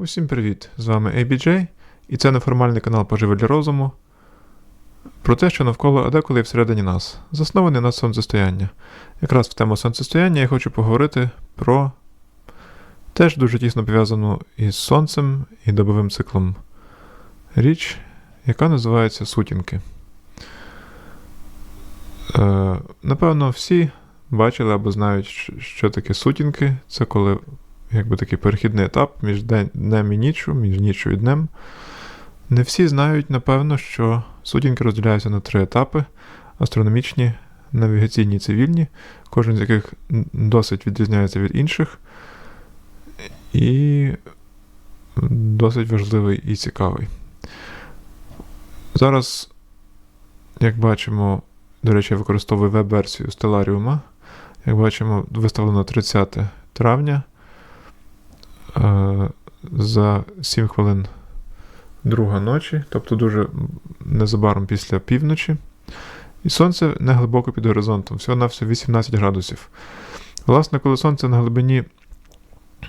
Усім привіт! З вами ABJ, і це неформальний канал Поживи для розуму про те, що навколо, а деколи і всередині нас, заснований на сонцестояння. Якраз в тему сонцестояння я хочу поговорити про теж дуже тісно пов'язану із сонцем і добовим циклом річ, яка називається сутінки. Е, Напевно, всі бачили або знають, що таке сутінки. Це коли якби такий перехідний етап між днем і ніччю, між ніччю і днем. Не всі знають, напевно, що сутінки розділяються на три етапи: астрономічні, навігаційні і цивільні, кожен з яких досить відрізняється від інших. І досить важливий і цікавий. Зараз, як бачимо, до речі, я використовую веб-версію Stellarium. Як бачимо, виставлено 30 травня. Е, за 7 хвилин друга ночі, тобто дуже незабаром після півночі. І сонце не глибоко під горизонтом, всього на все 18 градусів. Власне, коли сонце на глибині.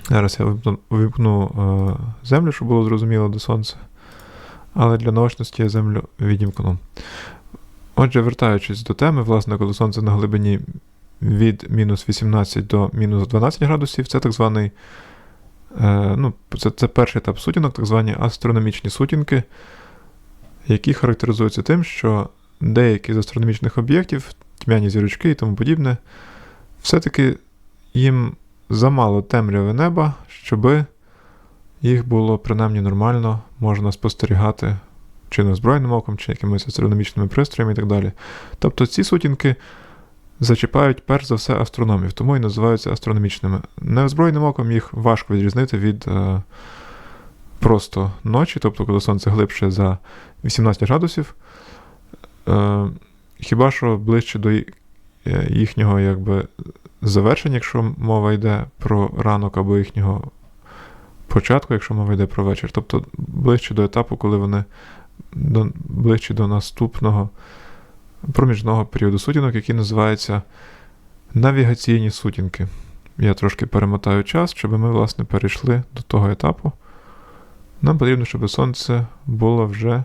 Зараз я увімкну е, землю, щоб було зрозуміло до сонця. Але для наочності я землю відімкну. Отже, вертаючись до теми, власне, коли сонце на глибині від мінус 18 до мінус 12 градусів, це так званий ну, Це це перший етап сутінок, так звані астрономічні сутінки, які характеризуються тим, що деякі з астрономічних об'єктів, тьмяні зірочки і тому подібне, все-таки їм замало темряви неба, щоби їх було принаймні нормально можна спостерігати чи незброєним оком, чи якимись астрономічними пристроями і так далі. Тобто ці сутінки зачіпають перш за все астрономів, тому і називаються астрономічними. Неозброєним оком їх важко відрізнити від е, просто ночі, тобто коли сонце глибше за 18 градусів. Е, Хіба що ближче до е, їхнього якби, завершення, якщо мова йде про ранок або їхнього початку, якщо мова йде про вечір, тобто ближче до етапу, коли вони до, ближче до наступного проміжного періоду сутінок, який називається навігаційні сутінки. Я трошки перемотаю час, щоб ми, власне, перейшли до того етапу. Нам потрібно, щоб сонце було вже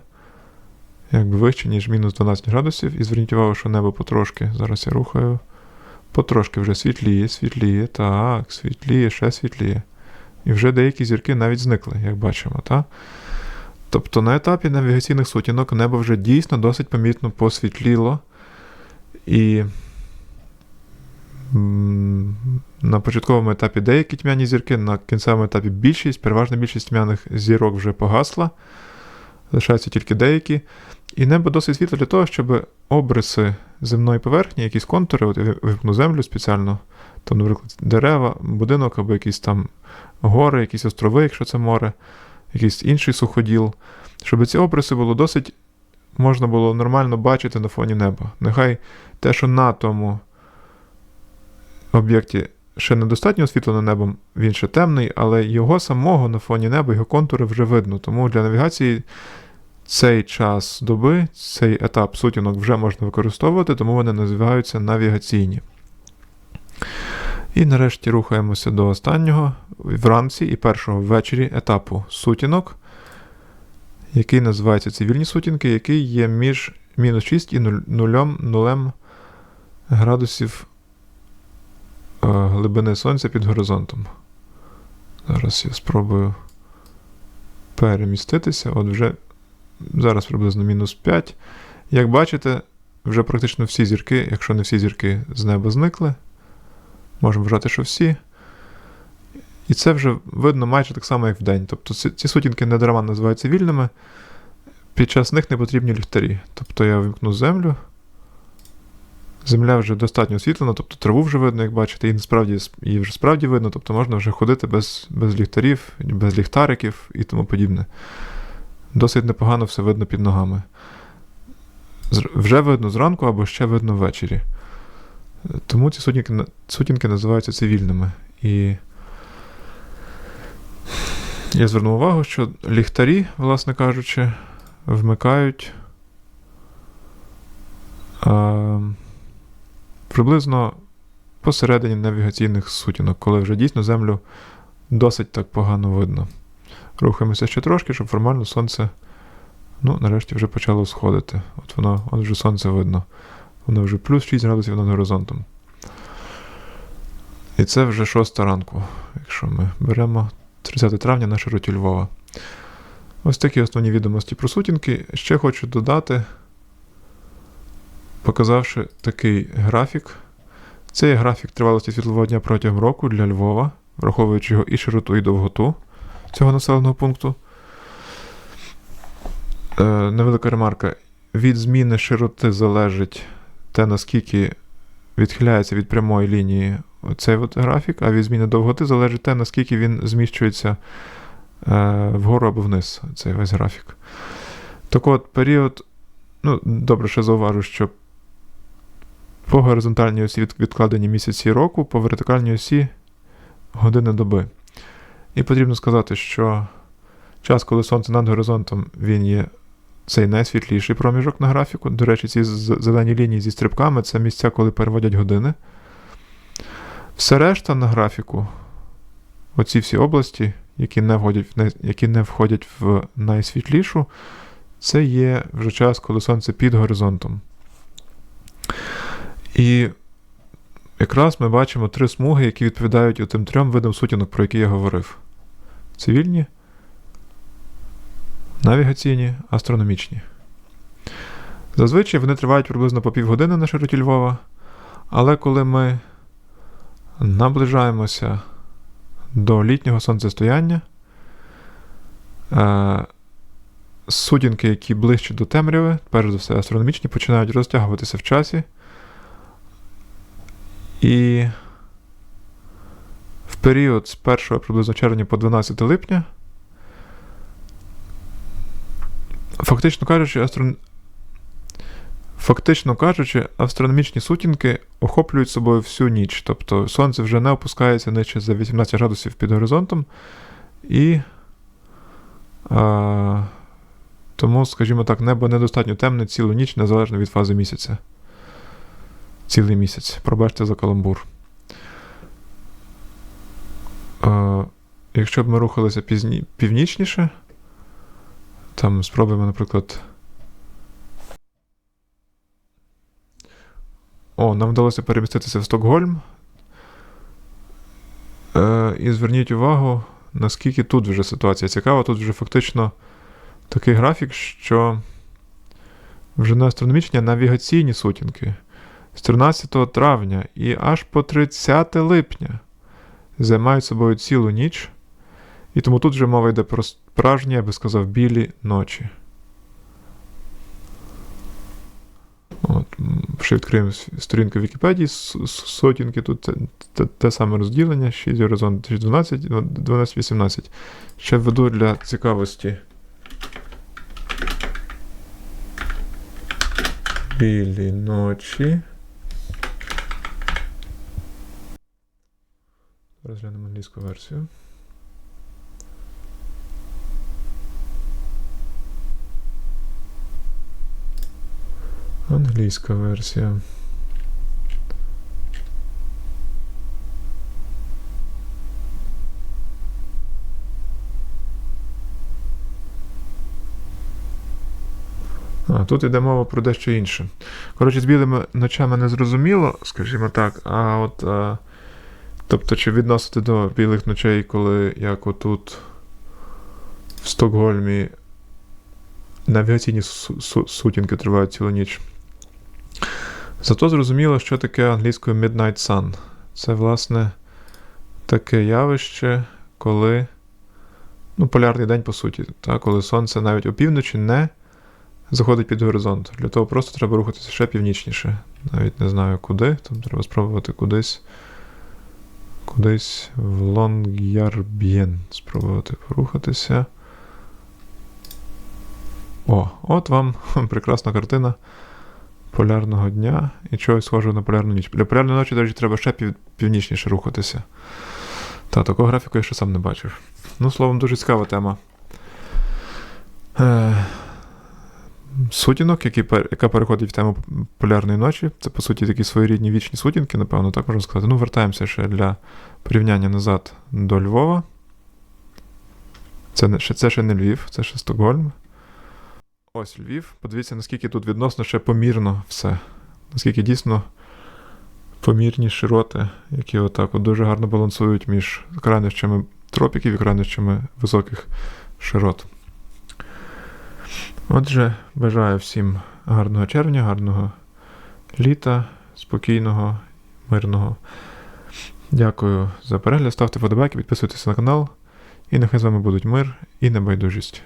якби вище, ніж мінус 12 градусів. І зверніть увагу, що небо потрошки, зараз я рухаю, потрошки вже світліє, світліє, так, світліє, ще світліє. І вже деякі зірки навіть зникли, як бачимо. так? Тобто на етапі навігаційних сутінок небо вже дійсно досить помітно посвітліло. І на початковому етапі деякі тьмяні зірки, на кінцевому етапі більшість, переважна більшість тьмяних зірок вже погасла. Лишаються тільки деякі. І небо досить світло для того, щоб обриси земної поверхні, якісь контури, от я випну землю спеціально, там, наприклад, дерева, будинок або якісь там гори, якісь острови, якщо це море якийсь інший суходіл, щоб ці обриси було досить можна було нормально бачити на фоні неба. Нехай те, що на тому об'єкті ще недостатньо освітлено небом, він ще темний, але його самого на фоні неба, його контури вже видно. Тому для навігації цей час доби, цей етап сутінок вже можна використовувати, тому вони називаються навігаційні. І нарешті рухаємося до останнього вранці і першого ввечері етапу сутінок, який називається цивільні сутінки, який є між мінус 6 і 0 градусів е, глибини сонця під горизонтом. Зараз я спробую переміститися. От вже зараз приблизно мінус 5. Як бачите, вже практично всі зірки, якщо не всі зірки з неба зникли. Можемо вважати, що всі. І це вже видно майже так само, як в день. Тобто ці сутінки не дарма називаються вільними. Під час них не потрібні ліхтарі. Тобто я вимкну землю. Земля вже достатньо освітлена, тобто траву вже видно, як бачите, і насправді її вже справді видно, тобто можна вже ходити без без ліхтарів, без ліхтариків і тому подібне. Досить непогано все видно під ногами. Вже видно зранку або ще видно ввечері. Тому ці сутінки, сутінки називаються цивільними. І я звернув увагу, що ліхтарі, власне кажучи, вмикають а, приблизно посередині навігаційних сутінок, коли вже дійсно землю досить так погано видно. Рухаємося ще трошки, щоб формально сонце, ну, нарешті вже почало сходити. От воно, от вже сонце видно. Воно вже плюс 6 градусів над горизонтом. І це вже 6 ранку, якщо ми беремо 30 травня на широті Львова. Ось такі основні відомості про сутінки. Ще хочу додати, показавши такий графік. Це є графік тривалості світлового дня протягом року для Львова, враховуючи його і широту, і довготу цього населеного пункту. Е, невелика ремарка. Від зміни широти залежить те, наскільки відхиляється від прямої лінії цей от графік, а від зміни довготи залежить те, наскільки він зміщується е, вгору або вниз, цей весь графік. Так от, період, ну, добре, ще зауважу, що по горизонтальній осі відкладені місяці року, по вертикальній осі години доби. І потрібно сказати, що час, коли сонце над горизонтом, він є цей найсвітліший проміжок на графіку. До речі, ці зелені лінії зі стрибками це місця, коли переводять години. Все решта на графіку, оці всі області, які не входять в, які не входять в найсвітлішу, це є вже час, коли сонце під горизонтом. І якраз ми бачимо три смуги, які відповідають тим трьом видам сутінок, про які я говорив: цивільні, навігаційні, астрономічні. Зазвичай вони тривають приблизно по півгодини на широті Львова, але коли ми наближаємося до літнього сонцестояння, е, сутінки, які ближче до темряви, перш за все астрономічні, починають розтягуватися в часі. І в період з 1 приблизно червня по 12 липня, фактично кажучи, астрон... фактично кажучи, астрономічні сутінки охоплюють собою всю ніч. Тобто сонце вже не опускається нижче за 18 градусів під горизонтом. І а, тому, скажімо так, небо недостатньо темне цілу ніч, незалежно від фази місяця. Цілий місяць. Пробачте за каламбур. Е, якщо б ми рухалися пізні, північніше, там спробуємо, наприклад. О, нам вдалося переміститися в Стокгольм. Е, і зверніть увагу, наскільки тут вже ситуація цікава. Тут вже фактично такий графік, що вже не астрономічні, а навігаційні сутінки з 13 травня і аж по 30 липня займають собою цілу ніч. І тому тут вже мова йде про справжні, я би сказав, білі ночі. От, ще відкриємо сторінку Вікіпедії, сотінки, тут те, те, те саме розділення, 6 горизонт, 6, 12, 12, 18. Ще введу для цікавості. Білі ночі. Розглянемо англійську версію. Англійська версія. А, тут йде мова про дещо інше. Коротше, з білими ночами не зрозуміло, скажімо так, а от. А, тобто, чи відносити до білих ночей, коли як отут в Стокгольмі навігаційні су- су- сутінки тривають цілу ніч. Зато зрозуміло, що таке англійською Midnight Sun. Це, власне, таке явище, коли. Ну, полярний день, по суті, та, коли сонце навіть опівночі не заходить під горизонт. Для того просто треба рухатися ще північніше. Навіть не знаю куди. Там треба спробувати кудись. Кудись в Лонгярб'єн спробувати порухатися. О, от вам прекрасна картина полярного дня і чогось схожого на полярну ніч. Для полярної ночі, до речі, треба ще пів, північніше рухатися. Та, такого графіку я ще сам не бачив. Ну, словом, дуже цікава тема. Е, сутінок, які, яка переходить в тему полярної ночі. Це, по суті, такі своєрідні вічні сутінки, напевно, так можна сказати. Ну, вертаємося ще для порівняння назад до Львова. Це, це ще не Львів, це ще Стокгольм. Ось Львів. Подивіться, наскільки тут відносно ще помірно все. Наскільки дійсно помірні широти, які отак от дуже гарно балансують між крайнощами тропіків і крайнощами високих широт. Отже, бажаю всім гарного червня, гарного літа, спокійного, мирного. Дякую за перегляд. Ставте вподобайки, підписуйтесь на канал. І нехай з вами будуть мир і небайдужість.